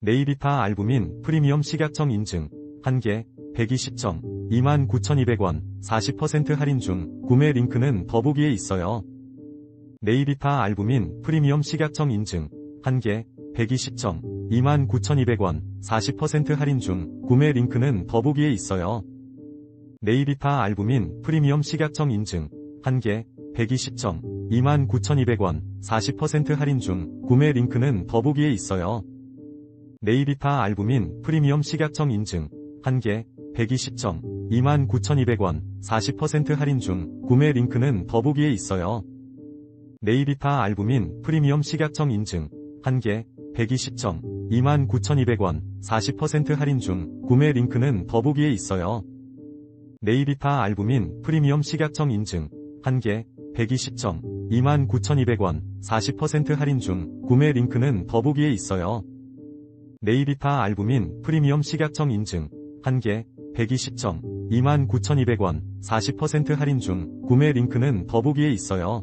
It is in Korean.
네이비타 알부민 프리미엄 식약청 인증 1개 120점 29,200원 40% 할인 중 구매 링크는 더보기에 있어요. 네이비타 알부민 프리미엄 식약청 인증 1개 120점 29,200원 40% 할인 중 구매 링크는 더보기에 있어요. 네이비타 알부민 프리미엄 식약청 인증 1개 120점 29,200원 40% 할인 중 구매 링크는 더보기에 있어요. 네이비타 알부민 프리미엄 식약청 인증 1개 120점 29,200원 40% 할인 중 구매 링크는 더보기에 있어요. 네이비타 알부민 프리미엄 식약청 인증 1개 120점 29,200원 40% 할인 중 구매 링크는 더보기에 있어요. 네이비타 알부민 프리미엄 식약청 인증 1개 120점 29,200원 40% 할인 중 구매 링크는 더보기에 있어요. 네이비타 알부민 프리미엄 식약청 인증. 1개 120점. 29,200원. 40% 할인 중 구매 링크는 더보기에 있어요.